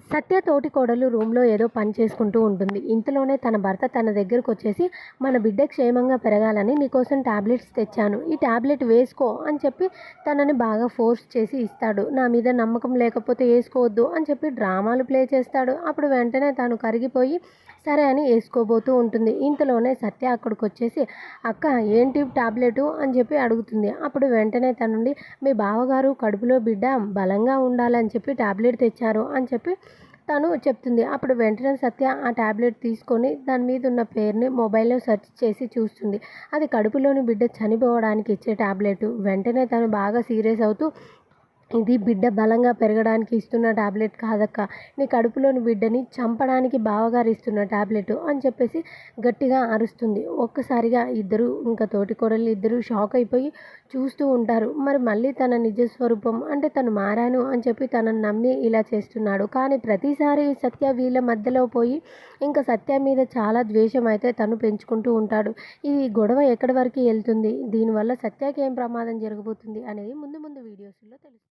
సత్య తోటి కోడలు రూమ్లో ఏదో పని చేసుకుంటూ ఉంటుంది. ఇంతలోనే తన భర్త తన దగ్గరకు వచ్చేసి మన బిడ్డ క్షేమంగా పెరగాలని నీకోసం టాబ్లెట్స్ తెచ్చాను. ఈ టాబ్లెట్ వేసుకో అని చెప్పి తనని బాగా ఫోర్స్ చేసి ఇస్తాడు. నా మీద నమ్మకం లేకపోతే వేసుకోవద్దు అని చెప్పి డ్రామాలు ప్లే చేస్తాడు. అప్పుడు వెంటనే తను కరిగిపోయి సరే అని వేసుకోబోతూ ఉంటుంది. ఇంతలోనే సత్య అక్కడికి వచ్చేసి అక్క ఏంటి టాబ్లెట్? అని చెప్పి అడుగుతుంది. అప్పుడు వెంటనే తనుండి మీ బావగారు కడుపులో బిడ్డ బలంగా ఉండాలని చెప్పి టాబ్లెట్ తెచ్చారు అని చెప్పి తను చెప్తుంది. అప్పుడు వెంటనే సత్య ఆ ట్యాబ్లెట్ తీసుకొని దాని మీద ఉన్న పేరుని మొబైల్లో సెర్చ్ చేసి చూస్తుంది. అది కడుపులోని బిడ్డ చనిపోవడానికి ఇచ్చే ట్యాబ్లెట్ వెంటనే తను బాగా సీరియస్ అవుతూ ఇది బిడ్డ బలంగా పెరగడానికి ఇస్తున్న టాబ్లెట్ కాదక్క. నీ కడుపులోని బిడ్డని చంపడానికి బావగారు ఇస్తున్న టాబ్లెట్ అని చెప్పేసి గట్టిగా అరుస్తుంది. ఒక్కసారిగా ఇద్దరు ఇంకా తోటి కోడలు ఇద్దరు షాక్ అయిపోయి చూస్తూ ఉంటారు. మరి మళ్ళీ తన నిజ స్వరూపం అంటే తను మారాను అని చెప్పి తనను నమ్మి ఇలా చేస్తున్నాడు. కానీ ప్రతిసారి సత్య వీళ్ళ మధ్యలో పోయి ఇంకా సత్య మీద చాలా ద్వేషం అయితే తను పెంచుకుంటూ ఉంటాడు. ఈ గొడవ ఎక్కడి వరకు వెళ్తుంది? దీనివల్ల సత్యకి ఏం ప్రమాదం జరగబోతుంది అనేది ముందు ముందు వీడియోస్లో తెలుస్తుంది